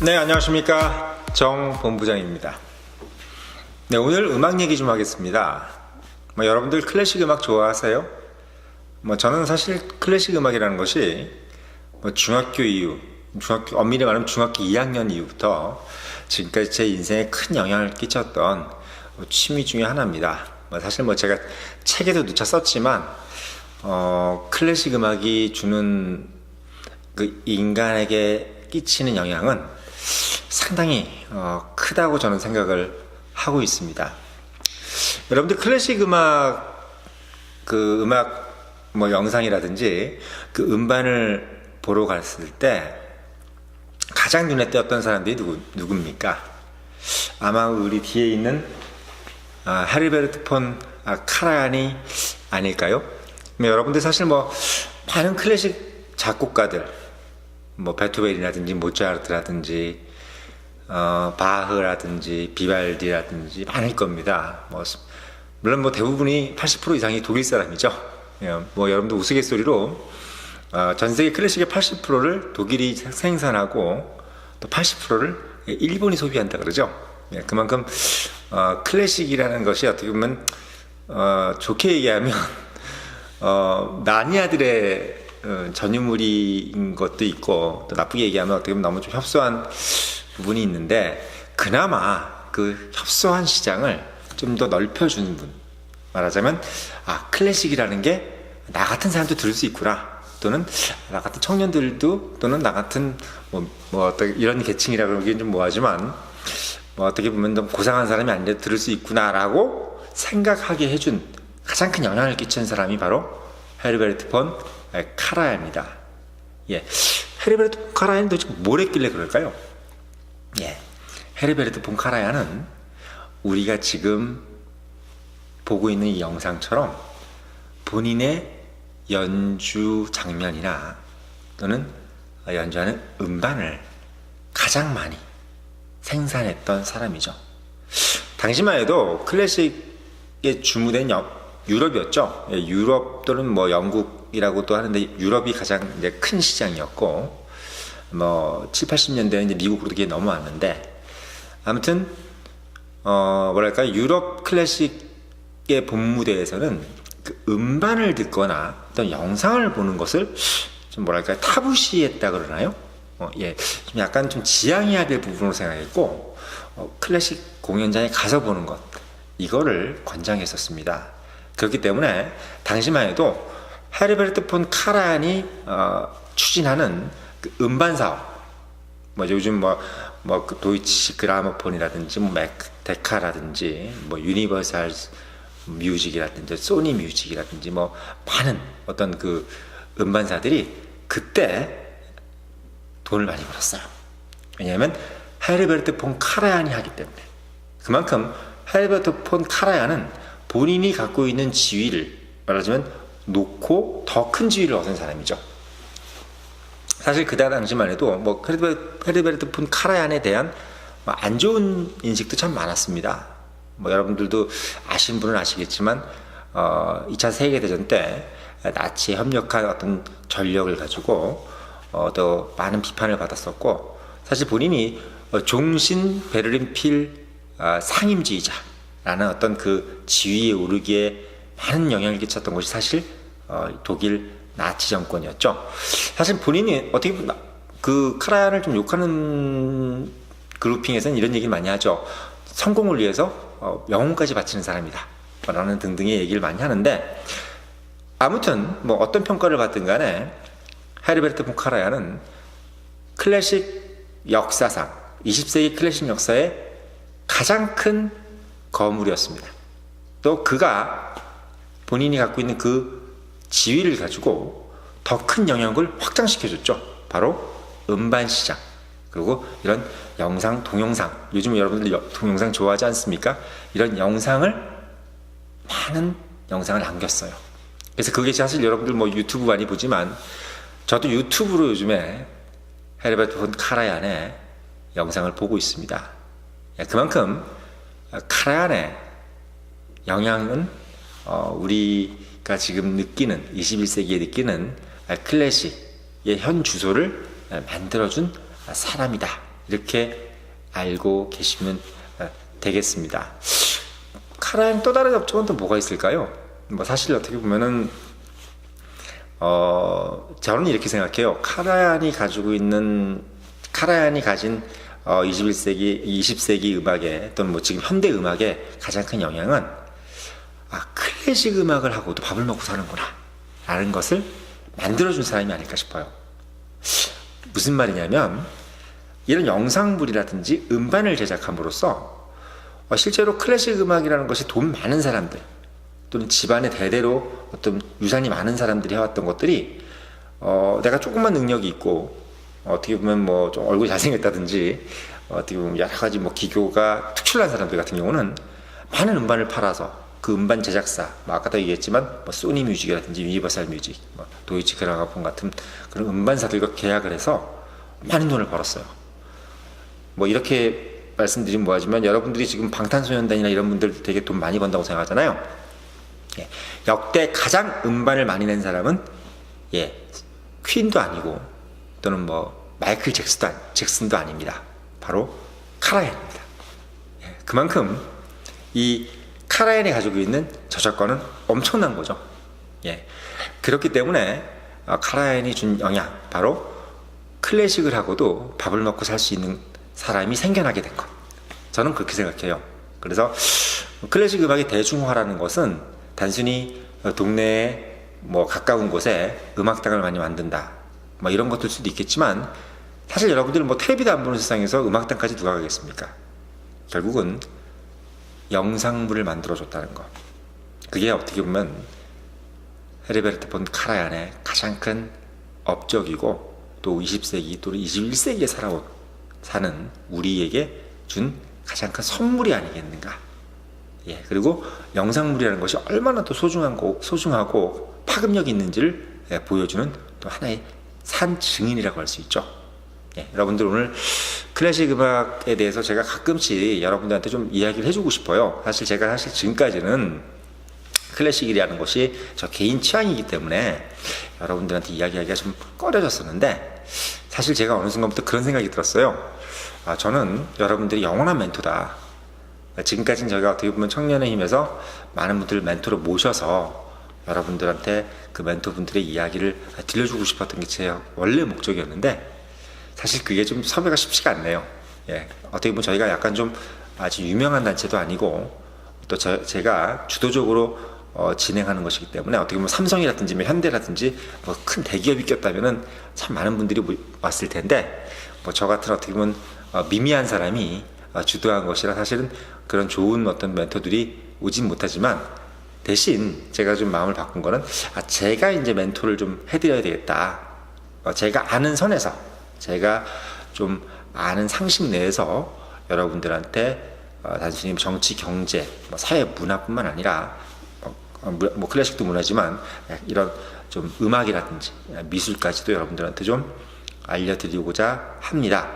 네, 안녕하십니까. 정 본부장입니다. 네, 오늘 음악 얘기 좀 하겠습니다. 뭐, 여러분들 클래식 음악 좋아하세요? 뭐, 저는 사실 클래식 음악이라는 것이 뭐 중학교 이후, 중학교, 엄밀히 말하면 중학교 2학년 이후부터 지금까지 제 인생에 큰 영향을 끼쳤던 뭐 취미 중에 하나입니다. 뭐 사실 뭐 제가 책에도 누차 썼지만, 어, 클래식 음악이 주는 그 인간에게 끼치는 영향은 상당히 어, 크다고 저는 생각을 하고 있습니다. 여러분들 클래식 음악 그 음악 뭐 영상이라든지 그 음반을 보러 갔을 때 가장 눈에 띄었던 사람들이 누구 누굽니까? 아마 우리 뒤에 있는 아, 헤르베르트 폰 아, 카라얀이 아닐까요? 뭐 여러분들 사실 뭐 많은 클래식 작곡가들 뭐 베토벤이라든지 모차르트라든지 어, 바흐라든지 비발디라든지 많을 겁니다. 뭐 물론 뭐 대부분이 80% 이상이 독일 사람이죠. 예, 뭐 여러분들 우스갯소리로 어, 전 세계 클래식의 80%를 독일이 생산하고 또 80%를 일본이 소비한다 그러죠. 예, 그만큼 어, 클래식이라는 것이 어떻게 보면 어, 좋게 얘기하면 어, 마니아들의 어, 전유물인 것도 있고 또 나쁘게 얘기하면 어떻게 보면 너무 좀 협소한 부분이 있는데 그나마 그 협소한 시장을 좀 더 넓혀주는 분 말하자면 아 클래식이라는 게 나 같은 사람도 들을 수 있구나 또는 나 같은 청년들도 또는 나 같은 뭐, 뭐 어떤 이런 계층이라 그러기엔 좀 뭐하지만 뭐 어떻게 보면 좀 고상한 사람이 아닌데 들을 수 있구나라고 생각하게 해준 가장 큰 영향을 끼친 사람이 바로 헤르베르트 폰 카라야입니다. 예, 헤르베르트 폰 카라야는 도대체 뭘 했길래 그럴까요? 예, 헤르베르트 폰 카라야는 우리가 지금 보고 있는 이 영상처럼 본인의 연주 장면이나 또는 연주하는 음반을 가장 많이 생산했던 사람이죠. 당시만 해도 클래식에 주무된 여- 유럽이었죠. 예, 유럽 또는 뭐 영국이라고도 하는데 유럽이 가장 큰 시장이었고 뭐 7, 80년대는 이제 미국으로 그게 넘어왔는데 아무튼 어 뭐랄까 유럽 클래식의 본 무대에서는 그 음반을 듣거나 어떤 영상을 보는 것을 좀 뭐랄까 타부시했다 그러나요? 어, 예, 좀 약간 좀 지양해야 될 부분으로 생각했고 어, 클래식 공연장에 가서 보는 것 이거를 권장했었습니다. 그렇기 때문에 당시만 해도 헤르베르트 폰 카란이 어, 추진하는 그 음반 사업 뭐 요즘 뭐 뭐 그 도이치 그라모폰이라든지 뭐 맥데카라든지 뭐 유니버설 뮤직이라든지 소니 뮤직이라든지 뭐 많은 어떤 그 음반사들이 그때 돈을 많이 벌었어요. 왜냐하면 헤르베르트 폰 카라얀이 하기 때문에 그만큼 헤르베르트 폰 카라얀은 본인이 갖고 있는 지위를 말하자면 놓고 더 큰 지위를 얻은 사람이죠. 사실 그때 당시만 해도 뭐 헤르베- 헤르베르트 폰 카라얀에 대한 뭐안 좋은 인식도 참 많았습니다. 뭐 여러분들도 아시는 분은 아시겠지만 어, 2차 세계대전 때 나치에 협력한 어떤 전력을 가지고 어, 또 많은 비판을 받았었고 사실 본인이 어, 종신 베를린 필 아, 상임지휘자라는 어떤 그 지위에 오르기에 많은 영향을 끼쳤던 것이 사실 어, 독일 나치 정권이었죠. 사실 본인이 어떻게 보면 그 카라얀을 좀 욕하는 그룹핑에서는 이런 얘기를 많이 하죠. 성공을 위해서 어, 영혼까지 바치는 사람이다. 라는 등등의 얘기를 많이 하는데 아무튼 뭐 어떤 평가를 받든 간에 헤르베르트 폰 카라얀은 클래식 역사상 20세기 클래식 역사의 가장 큰 거물이었습니다. 또 그가 본인이 갖고 있는 그 지위를 가지고 더 큰 영역을 확장시켜줬죠. 바로 음반 시장. 그리고 이런 영상, 동영상. 요즘 여러분들 여- 동영상 좋아하지 않습니까? 이런 영상을 많은 영상을 남겼어요. 그래서 그게 사실 여러분들 뭐 유튜브 많이 보지만 저도 유튜브로 요즘에 헤르베트 폰 카라얀의 영상을 보고 있습니다. 예, 그만큼 카라얀의 영향은 어, 우리 가 지금 느끼는 21세기에 느끼는 클래식의 현 주소를 만들어준 사람이다 이렇게 알고 계시면 어, 되겠습니다. 카라얀 또 다른 업종은 또 뭐가 있을까요? 뭐 사실 어떻게 보면은 어 저는 이렇게 생각해요. 카라얀이 가지고 있는 카라얀이 가진 어 21세기 20세기 음악에 또는 뭐 지금 현대 음악의 가장 큰 영향은 아 클래식 음악을 하고도 밥을 먹고 사는구나 라는 것을 만들어준 사람이 아닐까 싶어요. 무슨 말이냐면 이런 영상물이라든지 음반을 제작함으로써 어, 실제로 클래식 음악이라는 것이 돈 많은 사람들 또는 집안에 대대로 어떤 유산이 많은 사람들이 해왔던 것들이 어, 내가 조금만 능력이 있고 어떻게 보면 뭐 좀 얼굴이 잘생겼다든지 어떻게 보면 여러 가지 뭐 기교가 특출난 사람들 같은 경우는 많은 음반을 팔아서 그 음반 제작사, 뭐 아까도 얘기했지만 뭐 소니 뮤직이라든지 유니버설 뮤직, 뭐 도이치 그라가폰 같은 그런 음반사들과 계약을 해서 많은 돈을 벌었어요. 뭐 이렇게 말씀드리면 뭐하지만 여러분들이 지금 방탄소년단이나 이런 분들 되게 돈 많이 번다고 생각하잖아요. 예, 역대 가장 음반을 많이 낸 사람은 예 퀸도 아니고 또는 뭐 마이클 잭슨도, 잭슨도 아닙니다. 바로 카라얀입니다. 예, 그만큼 이 카라얀이 가지고 있는 저작권은 엄청난 거죠. 예, 그렇기 때문에 어, 카라얀이 준 영향 바로 클래식을 하고도 밥을 먹고 살 수 있는 사람이 생겨나게 된 것. 저는 그렇게 생각해요. 그래서 클래식 음악의 대중화라는 것은 단순히 동네에 뭐 가까운 곳에 음악당을 많이 만든다. 뭐 이런 것들 수도 있겠지만 사실 여러분들은 뭐 텔레비도 안 보는 세상에서 음악당까지 누가 가겠습니까? 결국은 영상물을 만들어줬다는 것. 그게 어떻게 보면 헤르베르트 본 카라얀의 가장 큰 업적이고 또 20세기 또는 21세기에 살아온 사는 우리에게 준 가장 큰 선물이 아니겠는가. 예, 그리고 영상물이라는 것이 얼마나 또 소중한 거, 소중하고 파급력이 있는지를 예, 보여주는 또 하나의 산 증인이라고 할 수 있죠. 예, 여러분들 오늘 클래식 음악에 대해서 제가 가끔씩 여러분들한테 좀 이야기를 해주고 싶어요. 사실 제가 사실 지금까지는 클래식이라는 것이 저 개인 취향이기 때문에 여러분들한테 이야기하기가 좀 꺼려졌었는데 사실 제가 어느 순간부터 그런 생각이 들었어요. 아, 저는 여러분들이 영원한 멘토다. 지금까지는 저희가 어떻게 보면 청년의 힘에서 많은 분들을 멘토로 모셔서 여러분들한테 그 멘토분들의 이야기를 들려주고 싶었던 게 제 원래 목적이었는데 사실 그게 좀 섭외가 쉽지가 않네요. 예. 어떻게 보면 저희가 약간 좀 아주 유명한 단체도 아니고 또 저, 제가 주도적으로 어, 진행하는 것이기 때문에 어떻게 보면 삼성이라든지 뭐 현대라든지 뭐 큰 대기업이 꼈다면은 참 많은 분들이 모- 왔을 텐데 뭐 저 같은 어떻게 보면 어, 미미한 사람이 어, 주도한 것이라 사실은 그런 좋은 어떤 멘토들이 오진 못하지만 대신 제가 좀 마음을 바꾼 거는 아, 제가 이제 멘토를 좀 해드려야 되겠다. 어, 제가 아는 선에서 제가 좀 아는 상식 내에서 여러분들한테 어, 단순히 정치, 경제, 뭐 사회, 문화뿐만 아니라 어, 어, 무- 뭐 클래식도 문화지만 예, 이런 좀 음악이라든지 예, 미술까지도 여러분들한테 좀 알려드리고자 합니다.